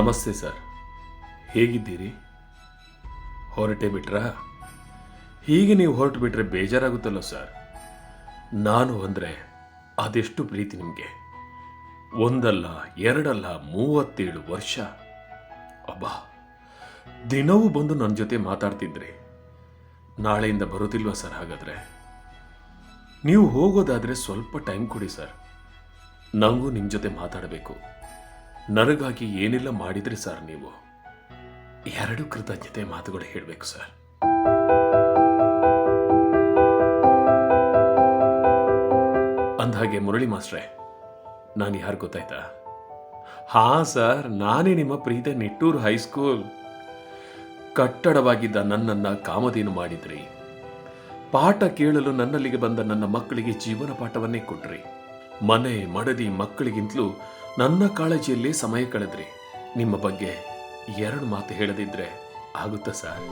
ನಮಸ್ತೆ ಸರ್. ಹೇಗಿದ್ದೀರಿ? ಹೊರಟೇ ಬಿಟ್ರಾ? ಹೀಗೆ ನೀವು ಹೊರಟು ಬಿಟ್ರೆ ಬೇಜಾರಾಗುತ್ತಲ್ಲ ಸರ್? ನಾನು ಅಂದರೆ ಅದೆಷ್ಟು ಪ್ರೀತಿ ನಿಮಗೆ? ಒಂದಲ್ಲ, ಎರಡಲ್ಲ, ಮೂವತ್ತೇಳು ವರ್ಷ. ಅಬ್ಬಾ! ದಿನವೂ ಬಂದು ನನ್ನ ಜೊತೆ ಮಾತಾಡ್ತಿದ್ರಿ. ನಾಳೆಯಿಂದ ಬರುತ್ತಿಲ್ವಾ ಸರ್ ಹಾಗಾದರೆ? ನೀವು ಹೋಗೋದಾದ್ರೆ ಸ್ವಲ್ಪ ಟೈಮ್ ಕೊಡಿ ಸರ್. ನನಗೂ ನಿಮ್ಮ ಜೊತೆ ಮಾತಾಡಬೇಕು. ನನಗಾಗಿ ಏನೆಲ್ಲ ಮಾಡಿದ್ರಿ ಸರ್ ನೀವು. ಎರಡು ಕೃತಜ್ಞತೆ ಮಾತುಗಳು ಹೇಳಬೇಕು ಸರ್. ಅಂದಹಾಗೆ ಮುರಳಿ ಮಾಸ್ಟ್ರೆ, ನಾನು ಯಾರು ಗೊತ್ತಾಯ್ತಾ? ಹಾ ಸರ್, ನಾನೇ ನಿಮ್ಮ ಪ್ರೀತ ನಿಟ್ಟೂರು ಹೈಸ್ಕೂಲ್. ಕಟ್ಟಡವಾಗಿದ್ದ ನನ್ನನ್ನ ಕಾಮಧೇನು ಮಾಡಿದ್ರಿ. ಪಾಠ ಕೇಳಲು ನನ್ನಲ್ಲಿಗೆ ಬಂದ ನನ್ನ ಮಕ್ಕಳಿಗೆ ಜೀವನ ಪಾಠವನ್ನೇ ಕೊಟ್ರಿ. ಮನೆ, ಮಡದಿ ಮಕ್ಕಳಿಗಿಂತಲೂ ನನ್ನ ಕಾಳಜಿಯಲ್ಲೇ ಸಮಯ ಕಳೆದ್ರಿ. ನಿಮ್ಮ ಬಗ್ಗೆ ಎರಡು ಮಾತು ಹೇಳದಿದ್ರೆ ಆಗುತ್ತಾ ಸರ್?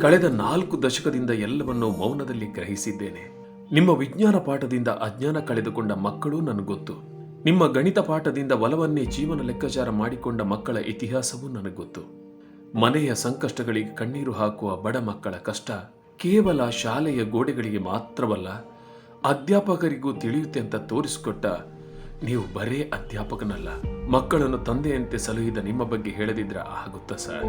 ಕಳೆದ ನಾಲ್ಕು ದಶಕದಿಂದ ಎಲ್ಲವನ್ನೂ ಮೌನದಲ್ಲಿ ಗ್ರಹಿಸಿದ್ದೇನೆ. ನಿಮ್ಮ ವಿಜ್ಞಾನ ಪಾಠದಿಂದ ಅಜ್ಞಾನ ಕಳೆದುಕೊಂಡ ಮಕ್ಕಳು ನನಗೆ ಗೊತ್ತು. ನಿಮ್ಮ ಗಣಿತ ಪಾಠದಿಂದ ಒಲವನ್ನೇ ಜೀವನ ಲೆಕ್ಕಾಚಾರ ಮಾಡಿಕೊಂಡ ಮಕ್ಕಳ ಇತಿಹಾಸವೂ ನನಗೆ ಗೊತ್ತು. ಮನೆಯ ಸಂಕಷ್ಟಗಳಿಗೆ ಕಣ್ಣೀರು ಹಾಕುವ ಬಡ ಮಕ್ಕಳ ಕಷ್ಟ ಕೇವಲ ಶಾಲೆಯ ಗೋಡೆಗಳಿಗೆ ಮಾತ್ರವಲ್ಲ ಅಧ್ಯಾಪಕರಿಗೂ ತಿಳಿಯುತ್ತೆ ಅಂತ ತೋರಿಸಿಕೊಟ್ಟ ನೀವು ಬರೇ ಅಧ್ಯಾಪಕನಲ್ಲ. ಮಕ್ಕಳನ್ನು ತಂದೆಯಂತೆ ಸಲುಹಿದ ನಿಮ್ಮ ಬಗ್ಗೆ ಹೇಳದಿದ್ರೆ ಆಗುತ್ತಾ ಸರ್?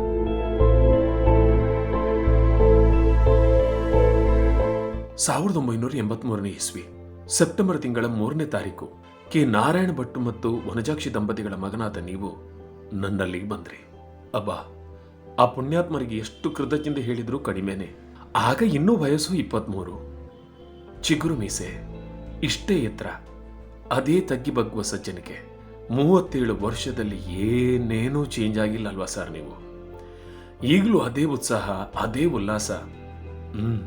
ಸಾವಿರದ ಒಂಬೈನೂರ ಎಂಬತ್ಮೂರನೇ ಇಸ್ವಿ, ಸೆಪ್ಟೆಂಬರ್ ತಿಂಗಳ ಮೂರನೇ ತಾರೀಕು, ಕೆ. ನಾರಾಯಣ ಭಟ್ ಮತ್ತು ವನಜಾಕ್ಷಿ ದಂಪತಿಗಳ ಮಗನಾದ ನೀವು ನನ್ನಲ್ಲಿ ಬಂದ್ರಿ. ಅಬ್ಬಾ, ಆ ಪುಣ್ಯಾತ್ಮರಿಗೆ ಎಷ್ಟು ಕೃತಜ್ಞತೆ ಹೇಳಿದ್ರೂ ಕಡಿಮೆನೆ. ಆಗ ಇನ್ನೂ ವಯಸ್ಸು ಇಪ್ಪತ್ಮೂರು. ಚಿಗುರು ಮೀಸೆ, ಇಷ್ಟೇ ಎತ್ತರ. ಅದೇ ತಗ್ಗಿ ಬಗ್ಗುವ ಸಜ್ಜನಿಕೆ ಮೂವತ್ತೇಳು ವರ್ಷದಲ್ಲಿ ಏನೇನೂ ಚೇಂಜ್ ಆಗಿಲ್ಲ ಅಲ್ವಾ ಸರ್ ನೀವು? ಈಗಲೂ ಅದೇ ಉತ್ಸಾಹ, ಅದೇ ಉಲ್ಲಾಸ. ಹ್ಮ್,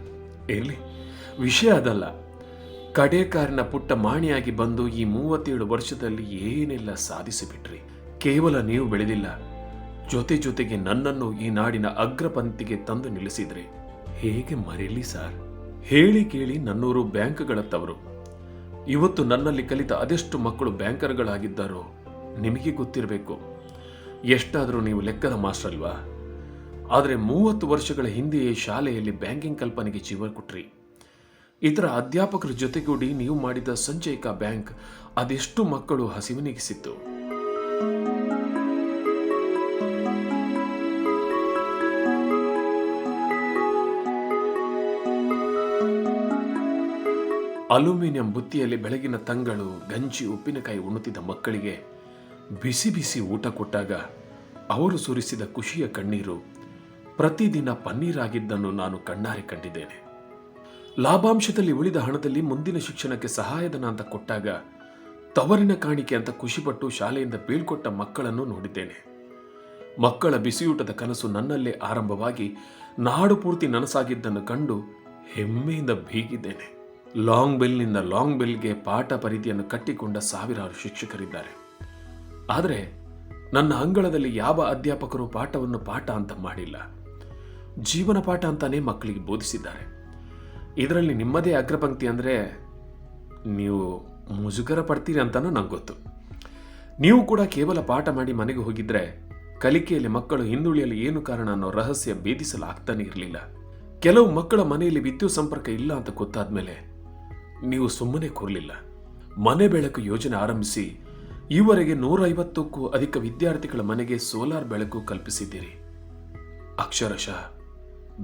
ಇರ್ಲಿ. ವಿಷಯ ಅದಲ್ಲ. ಕಡೇಕಾರಿನ ಪುಟ್ಟ ಮಾಣಿಯಾಗಿ ಬಂದು ಈ ಮೂವತ್ತೇಳು ವರ್ಷದಲ್ಲಿ ಏನೆಲ್ಲ ಸಾಧಿಸಿಬಿಟ್ರಿ? ಕೇವಲ ನೀವು ಬೆಳೆದಿಲ್ಲ. ಜೊತೆ ಜೊತೆಗೆ ನನ್ನನ್ನು ಈ ನಾಡಿನ ಅಗ್ರಪಂಕ್ತಿಗೆ ತಂದು ನಿಲ್ಲಿಸಿದ್ರಿ. ಹೇಗೆ ಮರೆಯಲಿ ಸರ್? ಹೇಳಿ ಕೇಳಿ ನನ್ನೂರು ಬ್ಯಾಂಕ್ಗಳತ್ತವರು. ಇವತ್ತು ನನ್ನಲ್ಲಿ ಕಲಿತ ಅದೆಷ್ಟು ಮಕ್ಕಳು ಬ್ಯಾಂಕರ್ಗಳಾಗಿದ್ದಾರೋ ನಿಮಗೆ ಗೊತ್ತಿರಬೇಕು. ಎಷ್ಟಾದರೂ ನೀವು ಲೆಕ್ಕದ ಮಾಸ್ಟರ್ ಅಲ್ವಾ ಆದರೆ ಮೂವತ್ತು ವರ್ಷಗಳ ಹಿಂದೆಯೇ ಶಾಲೆಯಲ್ಲಿ ಬ್ಯಾಂಕಿಂಗ್ ಕಲ್ಪನೆಗೆ ಜೀವ ಕೊಟ್ರಿ. ಇತರ ಅಧ್ಯಾಪಕರ ಜೊತೆಗೂಡಿ ನೀವು ಮಾಡಿದ ಸಂಜಯಕ ಬ್ಯಾಂಕ್ ಅದೆಷ್ಟು ಮಕ್ಕಳು ಹಸಿವಿನಿಗಿಸಿತ್ತು. ಅಲ್ಯೂಮಿನಿಯಂ ಬುತ್ತಿಯಲ್ಲಿ ಬೆಳಗಿನ ತಂಗಳು ಗಂಜಿ ಉಪ್ಪಿನಕಾಯಿ ಉಣ್ಣುತ್ತಿದ್ದ ಮಕ್ಕಳಿಗೆ ಬಿಸಿ ಬಿಸಿ ಊಟ ಕೊಟ್ಟಾಗ ಅವರು ಸುರಿಸಿದ ಖುಷಿಯ ಕಣ್ಣೀರು ಪ್ರತಿದಿನ ಪನ್ನೀರಾಗಿದ್ದನ್ನು ನಾನು ಕಣ್ಣಾರೆ ಕಂಡಿದ್ದೇನೆ. ಲಾಭಾಂಶದಲ್ಲಿ ಉಳಿದ ಹಣದಲ್ಲಿ ಮುಂದಿನ ಶಿಕ್ಷಣಕ್ಕೆ ಸಹಾಯಧನ ಅಂತ ಕೊಟ್ಟಾಗ ತವರಿನ ಕಾಣಿಕೆ ಅಂತ ಖುಷಿಪಟ್ಟು ಶಾಲೆಯಿಂದ ಬೀಳ್ಕೊಟ್ಟ ಮಕ್ಕಳನ್ನು ನೋಡಿದ್ದೇನೆ. ಮಕ್ಕಳ ಬಿಸಿಯೂಟದ ಕನಸು ನನ್ನಲ್ಲೇ ಆರಂಭವಾಗಿ ನಾಡು ಪೂರ್ತಿ ನನಸಾಗಿದ್ದನ್ನು ಕಂಡು ಹೆಮ್ಮೆಯಿಂದ ಬೀಗಿದ್ದೇನೆ ಲಾಂಗ್ ಬೆಲ್ನಿಂದ ಲಾಂಗ್ ಬೆಲ್ಗೆ ಪಾಠ ಪರಿಧಿಯನ್ನು ಕಟ್ಟಿಕೊಂಡ ಸಾವಿರಾರು ಶಿಕ್ಷಕರಿದ್ದಾರೆ. ಆದರೆ ನನ್ನ ಅಂಗಳದಲ್ಲಿ ಯಾವ ಅಧ್ಯಾಪಕರು ಪಾಠವನ್ನು ಪಾಠ ಅಂತ ಮಾಡಿಲ್ಲ. ಜೀವನ ಪಾಠ ಅಂತಾನೆ ಮಕ್ಕಳಿಗೆ ಬೋಧಿಸಿದ್ದಾರೆ. ಇದರಲ್ಲಿ ನಿಮ್ಮದೇ ಅಗ್ರಪಂಕ್ತಿ ಅಂದರೆ ನೀವು ಮುಜುಗರ ಪಡ್ತೀರಿ ಅಂತಲೂ ನಂಗೆ ಗೊತ್ತು. ನೀವು ಕೂಡ ಕೇವಲ ಪಾಠ ಮಾಡಿ ಮನೆಗೆ ಹೋಗಿದ್ರೆ ಕಲಿಕೆಯಲ್ಲಿ ಮಕ್ಕಳು ಹಿಂದುಳಿಯಲು ಏನು ಕಾರಣ ಅನ್ನೋ ರಹಸ್ಯ ಭೇದಿಸಲಾಗ್ತಾನೆ ಇರಲಿಲ್ಲ. ಕೆಲವು ಮಕ್ಕಳ ಮನೆಯಲ್ಲಿ ವಿದ್ಯುತ್ ಸಂಪರ್ಕ ಇಲ್ಲ ಅಂತ ಗೊತ್ತಾದ್ಮೇಲೆ ನೀವು ಸುಮ್ಮನೆ ಕೂರಲಿಲ್ಲ. ಮನೆ ಬೆಳಕು ಯೋಜನೆ ಆರಂಭಿಸಿ, ಈವರೆಗೆ ನೂರ ಐವತ್ತಕ್ಕೂ ಅಧಿಕ ವಿದ್ಯಾರ್ಥಿಗಳ ಮನೆಗೆ ಸೋಲಾರ್ ಬೆಳಕು ಕಲ್ಪಿಸಿದ್ದೀರಿ. ಅಕ್ಷರಶಃ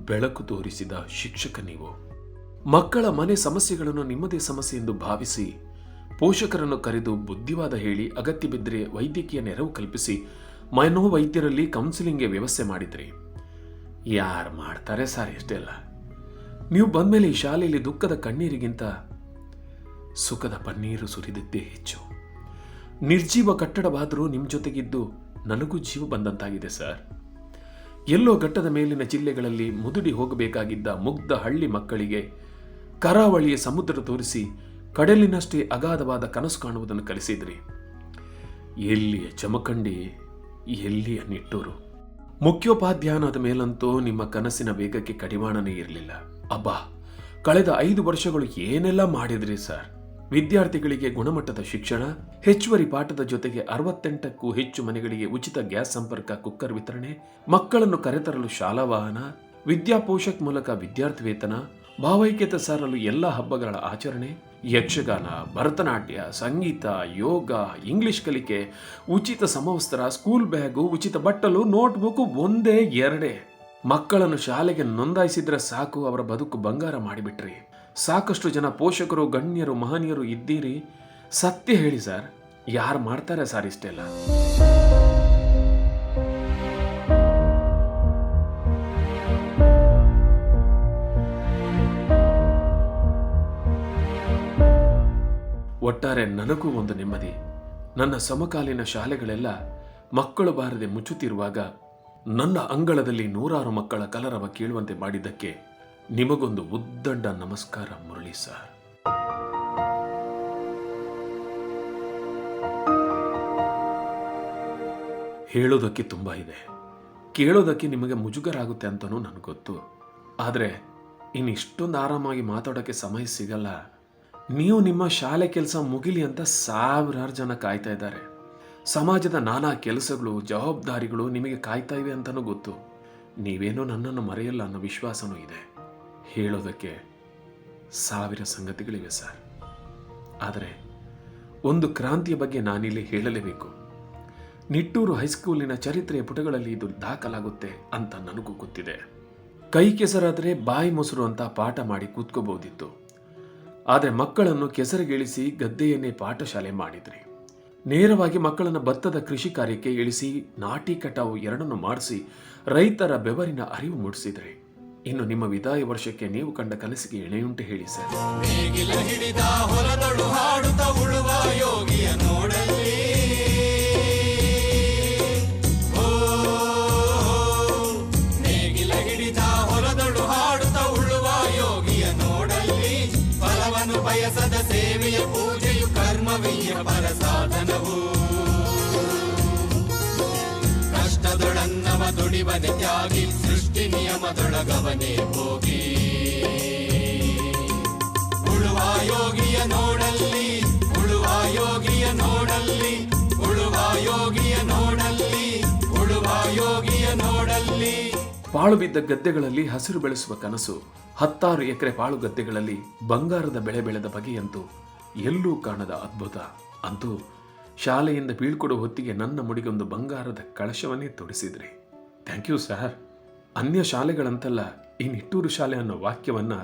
ಬೆಳಕು ತೋರಿಸಿದ ಶಿಕ್ಷಕ ನೀವು. ಮಕ್ಕಳ ಮನೆ ಸಮಸ್ಯೆಗಳನ್ನು ನಿಮ್ಮದೇ ಸಮಸ್ಯೆ ಎಂದು ಭಾವಿಸಿ, ಪೋಷಕರನ್ನು ಕರೆದು ಬುದ್ಧಿವಾದ ಹೇಳಿ ಅಗತ್ಯ ಬಿದ್ದರೆ ವೈದ್ಯಕೀಯ ನೆರವು ಕಲ್ಪಿಸಿ, ಮನೋವೈದ್ಯರಲ್ಲಿ ಕೌನ್ಸಿಲಿಂಗ್ಗೆ ವ್ಯವಸ್ಥೆ ಮಾಡಿದ್ರಿ. ಯಾರು ಮಾಡ್ತಾರೆ ಸರ್ ಇಷ್ಟೆಲ್ಲ ನೀವು ಬಂದ್ಮೇಲೆ ಈ ಶಾಲೆಯಲ್ಲಿ ದುಃಖದ ಕಣ್ಣೀರಿಗಿಂತ ಸುಖದ ಪನ್ನೀರು ಸುರಿದಿದ್ದೇ ಹೆಚ್ಚು. ನಿರ್ಜೀವ ಕಟ್ಟಡವಾದರೂ ನಿಮ್ಮ ಜೊತೆಗಿದ್ದು ನನಗೂ ಜೀವ ಬಂದಂತಾಗಿದೆ, ಸರ್. ಎಲ್ಲೋ ಘಟ್ಟದ ಮೇಲಿನ ಜಿಲ್ಲೆಗಳಲ್ಲಿ ಮುದುಡಿ ಹೋಗಬೇಕಾಗಿದ್ದ ಮುಗ್ಧ ಹಳ್ಳಿ ಮಕ್ಕಳಿಗೆ ಕರಾವಳಿಯ ಸಮುದ್ರ ತೋರಿಸಿ ಕಡಲಿನಷ್ಟೇ ಅಗಾಧವಾದ ಕನಸು ಕಾಣುವುದನ್ನು ಕಲಿಸಿದ್ರಿ. ಎಲ್ಲಿಯ ಚಮಕಂಡಿ, ಎಲ್ಲಿಯ ನಿಟ್ಟೂರು. ಮುಖ್ಯೋಪಾಧ್ಯಾಯನಾದ ಮೇಲಂತೂ ನಿಮ್ಮ ಕನಸಿನ ವೇಗಕ್ಕೆ ಕಡಿವಾಣನೇ ಇರಲಿಲ್ಲ. ಅಬ್ಬಾ, ಕಳೆದ ಐದು ವರ್ಷಗಳು ಏನೆಲ್ಲ ಮಾಡಿದ್ರಿ, ಸರ್? ವಿದ್ಯಾರ್ಥಿಗಳಿಗೆ ಗುಣಮಟ್ಟದ ಶಿಕ್ಷಣ, ಹೆಚ್ಚುವರಿ ಪಾಠದ ಜೊತೆಗೆ ಅರವತ್ತೆಂಟಕ್ಕೂ ಹೆಚ್ಚು ಮನೆಗಳಿಗೆ ಉಚಿತ ಗ್ಯಾಸ್ ಸಂಪರ್ಕ, ಕುಕ್ಕರ್ ವಿತರಣೆ, ಮಕ್ಕಳನ್ನು ಕರೆತರಲು ಶಾಲಾ ವಾಹನ, ವಿದ್ಯಾಪೋಷಕ್ ಮೂಲಕ ವಿದ್ಯಾರ್ಥಿ ವೇತನ ಭಾವೈಕ್ಯತೆ ಸಾರಲು ಎಲ್ಲ ಹಬ್ಬಗಳ ಆಚರಣೆ, ಯಕ್ಷಗಾನ, ಭರತನಾಟ್ಯ, ಸಂಗೀತ, ಯೋಗ, ಇಂಗ್ಲಿಷ್ ಕಲಿಕೆ, ಉಚಿತ ಸಮವಸ್ತ್ರ, ಸ್ಕೂಲ್ ಬ್ಯಾಗು, ಉಚಿತ ಬಟ್ಟಲು, ನೋಟ್ಬುಕ್ ಒಂದೇ ಎರಡೇ. ಮಕ್ಕಳನ್ನು ಶಾಲೆಗೆ ನೋಂದಾಯಿಸಿದ್ರೆ ಸಾಕು, ಅವರ ಬದುಕು ಬಂಗಾರ ಮಾಡಿಬಿಟ್ರಿ. ಸಾಕಷ್ಟು ಜನ ಪೋಷಕರು, ಗಣ್ಯರು, ಮಹನೀಯರು ಇದ್ದೀರಿ. ಸತ್ಯ ಹೇಳಿ ಸರ್. ಯಾರು ಮಾಡ್ತಾರೆ ಸರ್ ಇಷ್ಟೆಲ್ಲ? ಒಟ್ಟಾರೆ ನನಗೂ ಒಂದು ನೆಮ್ಮದಿ. ನನ್ನ ಸಮಕಾಲೀನ ಶಾಲೆಗಳೆಲ್ಲ ಮಕ್ಕಳು ಬಾರದೆ ಮುಚ್ಚುತ್ತಿರುವಾಗ ನನ್ನ ಅಂಗಳದಲ್ಲಿ ನೂರಾರು ಮಕ್ಕಳ ಕಲರವ ಕೇಳುವಂತೆ ಮಾಡಿದ್ದಕ್ಕೆ ನಿಮಗೊಂದು ಉದ್ದಂಡ ನಮಸ್ಕಾರ ಮುರಳಿ ಸರ್. ಹೇಳೋದಕ್ಕೆ ತುಂಬ ಇದೆ. ಕೇಳೋದಕ್ಕೆ ನಿಮಗೆ ಮುಜುಗರ ಆಗುತ್ತೆ ಅಂತಲೂ ನನಗೆ ಗೊತ್ತು. ಆದರೆ ಇನ್ನಿಷ್ಟೊಂದು ಆರಾಮಾಗಿ ಮಾತಾಡೋಕ್ಕೆ ಸಮಯ ಸಿಗಲ್ಲ. ನೀವು ನಿಮ್ಮ ಶಾಲೆ ಕೆಲಸ ಮುಗಿಲಿ ಅಂತ ಸಾವಿರಾರು ಜನ ಕಾಯ್ತಾ ಇದ್ದಾರೆ. ಸಮಾಜದ ನಾನಾ ಕೆಲಸಗಳು, ಜವಾಬ್ದಾರಿಗಳು ನಿಮಗೆ ಕಾಯ್ತಾ ಇವೆ ಅಂತಲೂ ಗೊತ್ತು. ನೀವೇನೋ ನನ್ನನ್ನು ಮರೆಯಲ್ಲ ಅನ್ನೋ ವಿಶ್ವಾಸನೂ ಇದೆ. ಹೇಳೋದಕ್ಕೆ ಸಾವಿರ ಸಂಗತಿಗಳಿವೆ ಸರ್. ಆದರೆ ಒಂದು ಕ್ರಾಂತಿಯ ಬಗ್ಗೆ ನಾನಿಲ್ಲಿ ಹೇಳಲೇಬೇಕು. ನಿಟ್ಟೂರು ಹೈಸ್ಕೂಲಿನ ಚರಿತ್ರೆಯ ಪುಟಗಳಲ್ಲಿ ಇದು ದಾಖಲಾಗುತ್ತೆ ಅಂತ ನನಗೂ ಗೊತ್ತಿದೆ. ಕೈ ಕೆಸರಾದರೆ ಬಾಯಿ ಮೊಸರು ಅಂತ ಪಾಠ ಮಾಡಿ ಕೂತ್ಕೋಬಹುದಿತ್ತು. ಆದರೆ ಮಕ್ಕಳನ್ನು ಕೆಸರಿಗಿಳಿಸಿ ಗದ್ದೆಯನ್ನೇ ಪಾಠಶಾಲೆ ಮಾಡಿದ್ರಿ. ನೇರವಾಗಿ ಮಕ್ಕಳನ್ನು ಭತ್ತದ ಕೃಷಿ ಕಾರ್ಯಕ್ಕೆ ಇಳಿಸಿ ನಾಟಿ ಕಟಾವು ಎರಡನ್ನು ಮಾಡಿಸಿ ರೈತರ ಬೆವರಿನ ಅರಿವು ಮೂಡಿಸಿದ್ರಿ. ಇನ್ನು ನಿಮ್ಮ ವಿದಾಯ ವರ್ಷಕ್ಕೆ ನೀವು ಕಂಡ ಕನಸಿಗೆ ಎಣೆಯುಂಟು ಹೇಳಿ, ಸರ್. ಹಿಡಿದ ಹೊಲದಳು ಹಾಡುತ್ತ ಉಳುವ ಯೋಗಿಯ ನೇಗಿಲ ಹಿಡಿದ ಹೊಲದಳು ಹಾಡುತ್ತ ಉಳುವ ಯೋಗಿಯ ನೋಡಲ್ಲಿ ಫಲವನ್ನು ಬಯಸದ ಸೇವೆಯ ಪೂಜೆಯು ಕರ್ಮವೀಯ ಪರ ಸಾಧನವು ಕಷ್ಟದೊಡನ್ನವ ತ್ಯಾಗಿ ಸೃಷ್ಟಿ ನಿಯಮದೊಳಗವನೇ ಹೋಗಿ. ಉಳುವ ಯೋಗಿಯ ನೋಡಲ್ಲಿ, ಉಳುವ ಯೋಗಿಯ ನೋಡಲ್ಲಿ, ಉಳುವ ಯೋಗಿಯ ನೋಡಲ್ಲಿ, ಉಳುವ ಯೋಗಿಯ ನೋಡಲ್ಲಿ. ಪಾಳು ಬಿದ್ದ ಗದ್ದೆಗಳಲ್ಲಿ ಹಸಿರು ಬೆಳೆಸುವ ಕನಸು, ಹತ್ತಾರು ಎಕರೆ ಪಾಳು ಗದ್ದೆಗಳಲ್ಲಿ ಬಂಗಾರದ ಬೆಳೆ ಬೆಳೆದ ಬಗೆಯಂತೂ ಎಲ್ಲೂ ಕಾಣದ ಅದ್ಭುತ. ಅಂತೂ ಶಾಲೆಯಿಂದ ಬೀಳ್ಕೊಡುವ ಹೊತ್ತಿಗೆ ನನ್ನ ಮುಡಿಗೊಂದು ಬಂಗಾರದ ಕಳಶವನ್ನೇ ತೊಡಿಸಿದ್ರಿ. Thank you, sir. ಅನ್ಯ ಶಾಲೆಗಳಂತಲ್ಲ, ಈ ನಿಟ್ಟೂರು ಶಾಲೆ ಅನ್ನೋ ವಾಕ್ಯವನ್ನು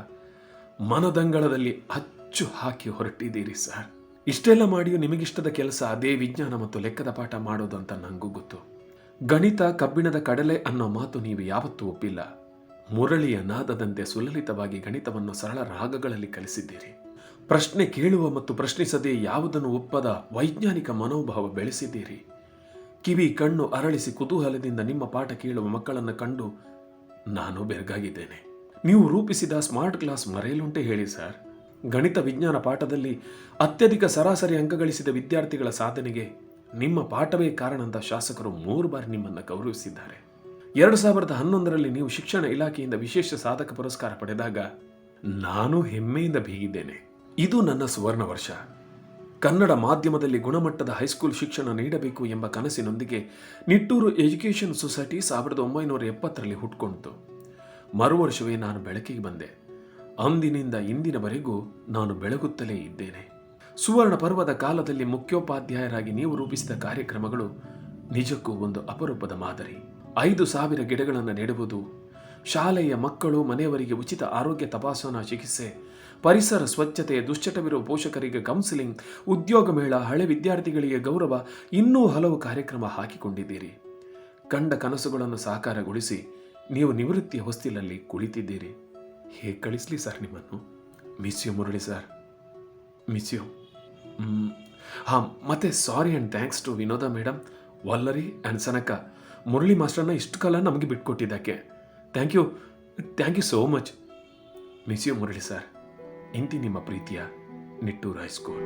ಮನದಂಗಳದಲ್ಲಿ ಅಚ್ಚು ಹಾಕಿ ಹೊರಟಿದ್ದೀರಿ ಸರ್. ಇಷ್ಟೆಲ್ಲ ಮಾಡಿಯೂ ನಿಮಗಿಷ್ಟದ ಕೆಲಸ ಅದೇ ವಿಜ್ಞಾನ ಮತ್ತು ಲೆಕ್ಕದ ಪಾಠ ಮಾಡೋದು ಅಂತ ನನಗೂ ಗೊತ್ತು. ಗಣಿತ, ಕಬ್ಬಿಣದ ಕಡಲೆ ಅನ್ನೋ ಮಾತು ನೀವು ಯಾವತ್ತೂ ಒಪ್ಪಿಲ್ಲ. ಮುರಳಿಯ ನಾದದಂತೆ ಸುಲಲಿತವಾಗಿ ಗಣಿತವನ್ನು ಸರಳ ರಾಗಗಳಲ್ಲಿ ಕಲಿಸಿದ್ದೀರಿ. ಪ್ರಶ್ನೆ ಕೇಳುವ ಮತ್ತು ಪ್ರಶ್ನಿಸದೆ ಯಾವುದನ್ನು ಒಪ್ಪದ ವೈಜ್ಞಾನಿಕ ಮನೋಭಾವ ಬೆಳೆಸಿದ್ದೀರಿ. ಕಿವಿ, ಕಣ್ಣು ಅರಳಿಸಿ ಕುತೂಹಲದಿಂದ ನಿಮ್ಮ ಪಾಠ ಕೇಳುವ ಮಕ್ಕಳನ್ನು ಕಂಡು ನಾನು ಬೆರಗಾಗಿದ್ದೇನೆ. ನೀವು ರೂಪಿಸಿದ ಸ್ಮಾರ್ಟ್ ಕ್ಲಾಸ್ ಮರೆಯಲುಂಟೆ ಹೇಳಿ, ಸರ್. ಗಣಿತ ವಿಜ್ಞಾನ ಪಾಠದಲ್ಲಿ ಅತ್ಯಧಿಕ ಸರಾಸರಿ ಅಂಕ ಗಳಿಸಿದ ವಿದ್ಯಾರ್ಥಿಗಳ ಸಾಧನೆಗೆ ನಿಮ್ಮ ಪಾಠವೇ ಕಾರಣ ಅಂತ ಶಾಸಕರು ಮೂರು ಬಾರಿ ನಿಮ್ಮನ್ನು ಗೌರವಿಸಿದ್ದಾರೆ. ಎರಡು ಸಾವಿರದ ಹನ್ನೊಂದರಲ್ಲಿ ನೀವು ಶಿಕ್ಷಣ ಇಲಾಖೆಯಿಂದ ವಿಶೇಷ ಸಾಧಕ ಪುರಸ್ಕಾರ ಪಡೆದಾಗ ನಾನು ಹೆಮ್ಮೆಯಿಂದ ಬೀಗಿದ್ದೇನೆ ಇದು ನನ್ನ ಸುವರ್ಣ ವರ್ಷ. ಕನ್ನಡ ಮಾಧ್ಯಮದಲ್ಲಿ ಗುಣಮಟ್ಟದ ಹೈಸ್ಕೂಲ್ ಶಿಕ್ಷಣ ನೀಡಬೇಕು ಎಂಬ ಕನಸಿನೊಂದಿಗೆ ನಿಟ್ಟೂರು ಎಜುಕೇಷನ್ ಸೊಸೈಟಿ ಸಾವಿರದ ಒಂಬೈನೂರ ಎಪ್ಪತ್ತರಲ್ಲಿ ಹುಟ್ಕೊಂಡಿತು. ಮರುವರ್ಷವೇ ನಾನು ಬೆಳಕಿಗೆ ಬಂದೆ. ಅಂದಿನಿಂದ ಇಂದಿನವರೆಗೂ ನಾನು ಬೆಳಗುತ್ತಲೇ ಇದ್ದೇನೆ. ಸುವರ್ಣ ಪರ್ವದ ಕಾಲದಲ್ಲಿ ಮುಖ್ಯೋಪಾಧ್ಯಾಯರಾಗಿ ನೀವು ರೂಪಿಸಿದ ಕಾರ್ಯಕ್ರಮಗಳು ನಿಜಕ್ಕೂ ಒಂದು ಅಪರೂಪದ ಮಾದರಿ. ಐದು ಸಾವಿರ ಗಿಡಗಳನ್ನು ನೆಡುವುದು, ಶಾಲೆಯ ಮಕ್ಕಳು ಮನೆಯವರಿಗೆ ಉಚಿತ ಆರೋಗ್ಯ ತಪಾಸಣಾ ಚಿಕಿತ್ಸೆ ಪರಿಸರ ಸ್ವಚ್ಛತೆ ದುಶ್ಚಟವಿರುವ ಪೋಷಕರಿಗೆ ಕೌನ್ಸಿಲಿಂಗ್ ಉದ್ಯೋಗ ಮೇಳ, ಹಳೆ ವಿದ್ಯಾರ್ಥಿಗಳಿಗೆ ಗೌರವ, ಇನ್ನೂ ಹಲವು ಕಾರ್ಯಕ್ರಮ ಹಾಕಿಕೊಂಡಿದ್ದೀರಿ. ಕಂಡ ಕನಸುಗಳನ್ನು ಸಾಕಾರಗೊಳಿಸಿ ನೀವು ನಿವೃತ್ತಿಯ ಹೊಸ್ತಿಲಲ್ಲಿ ಕುಳಿತಿದ್ದೀರಿ. ಹೇಗೆ ಕಳಿಸ್ಲಿ ಸರ್ ನಿಮ್ಮನ್ನು. Miss you Murali sir. Miss you ಹಾಂ, ಮತ್ತೆ sorry and thanks to Vinoda madam Vallari and Sanaka. Murali ಮಾಸ್ಟರ್ನ ಇಷ್ಟು ಕಾಲ ನಮಗೆ ಬಿಟ್ಕೊಟ್ಟಿದ್ದಕ್ಕೆ. Thank you thank you so much miss you Murali sir. ಇಂತಿ ನಿಮ್ಮ ಪ್ರೀತಿಯ ನಿಟ್ಟೂರು ಹೈಸ್ಕೂಲ್.